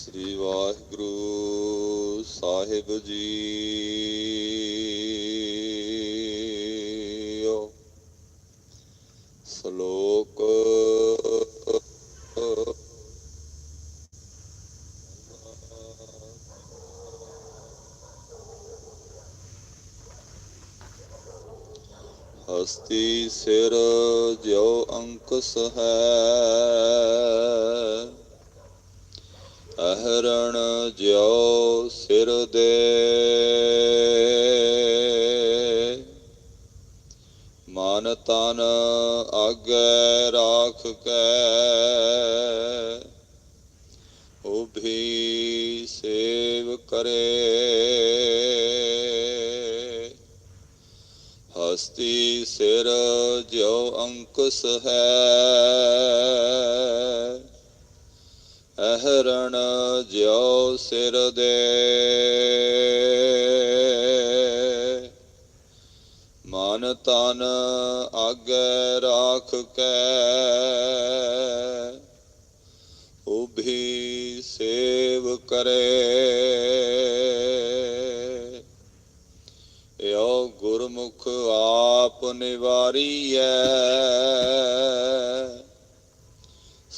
ਸ੍ਰੀ ਵਾਹਿਗੁਰੂ ਸਾਹਿਬ ਜੀ। ਸ਼ਲੋਕ ਹਸਤੀ ਸਿਰ ਜਿਉ ਅੰਕੁਸ ਹੈ। ਅਹਰਣ ਜਿਉ ਸਿਰ ਦੇ। ਮਨ ਤਨ ਆਗੇ ਰਾਖ ਕੇ। ਉਭੀ ਸੇਵ ਕਰੇ। ਹਸਤੀ ਸਿਰ ਜਿਉ ਅੰਕੁਸ ਹੈ। ਅਹਰਣ ਜਿਉ ਸਿਰ ਦੇ। ਮਨ ਤਨ ਆਗੇ ਰਾਖ ਕੇ। ਉਭੀ ਸੇਵ ਕਰੇ। ਏਉ ਗੁਰਮੁਖ ਆਪ ਨਿਵਾਰੀਐ।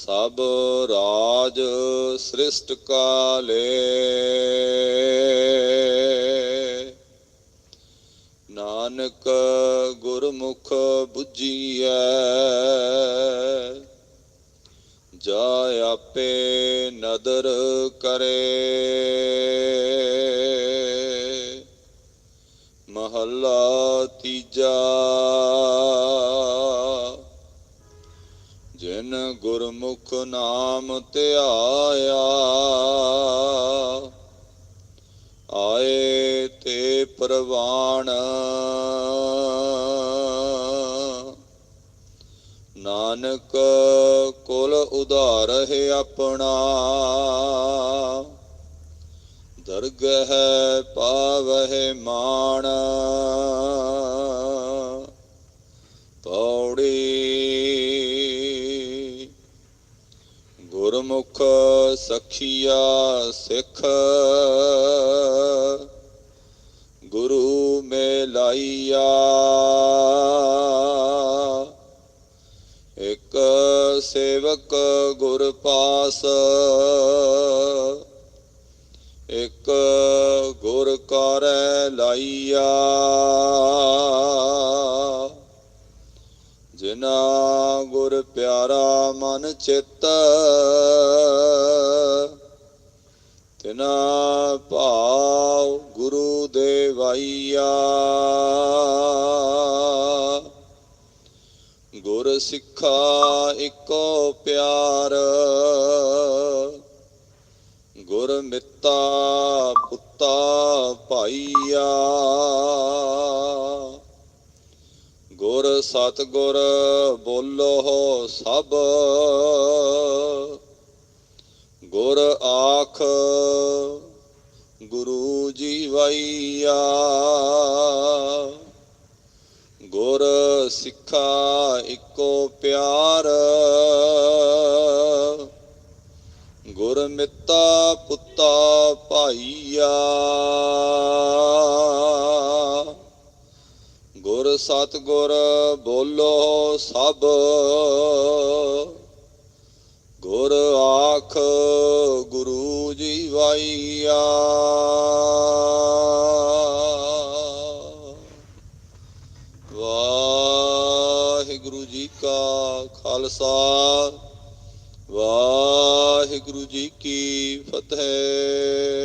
ਸਭ ਰਾਜ ਸ੍ਰਿਸ਼ਟ ਕਾਲੇ। ਨਾਨਕ ਗੁਰਮੁਖ 부ਜੀਐ ਜਾ ਆਪੇ ਨਦਰ ਕਰੇ। ਮਹੱਲਾ ਤੀਜਾ ਜਿਨ ਗੁਰਮੁਖ ਨਾਮ ਧਿਆਇਆ, ਆਏ ਤੇ ਪ੍ਰਵਾਣ ਨਾਨਕ ਕੋਲ ਉਧਾਰ ਹੈ ਆਪਣਾ, ਦਰਗਹ ਪਾਵਹਿ ਮਾਣ। ਗੁਰਮੁਖ ਸਖੀਆ ਸਿੱਖ। ਗੁਰੂ ਮੇ ਲਾਈਆ ਇੱਕ ਸੇਵਕ ਗੁਰ ਪਾਸ। ਇਕ ਗੁਰ ਕਰੈ ਲਾਈਆ। ਜਿਨਾ ਗੁਰ ਪਿਆਰਾ ਮਨ ਚਿੱਤ, ਤਿਨਾ ਭਾਵ ਗੁਰੂ ਦੇਵਾਈਆ। ਗੁਰ ਸਿੱਖਾ ਇੱਕੋ ਪਿਆਰ, ਗੁਰ ਮਿੱਤਾ ਪੁੱਤਾ ਭਾਈਆ ਗੁਰ ਸਤਗੁਰ ਬੋਲੋ ਸਭ। ਗੁਰ ਆਖ ਗੁਰੂ ਜੀ ਜੀਵਈਆ। ਗੁਰ ਸਿੱਖਾ ਇੱਕੋ ਪਿਆਰ। ਗੁਰ ਮਿੱਤਾ ਪੁੱਤਾ ਭਾਈਆ। ਗੁਰ ਸਤਗੁਰ ਬੋਲੋ ਸਭ। ਗੁਰ ਆਖ ਗੁਰੂ ਜੀ ਜੀਵਾਈਆ ਵਾਹਿਗੁਰੂ ਜੀ ਕਾ ਖਾਲਸਾ। ਵਾਹਿਗੁਰੂ ਜੀ ਕੀ ਫਤਿਹ।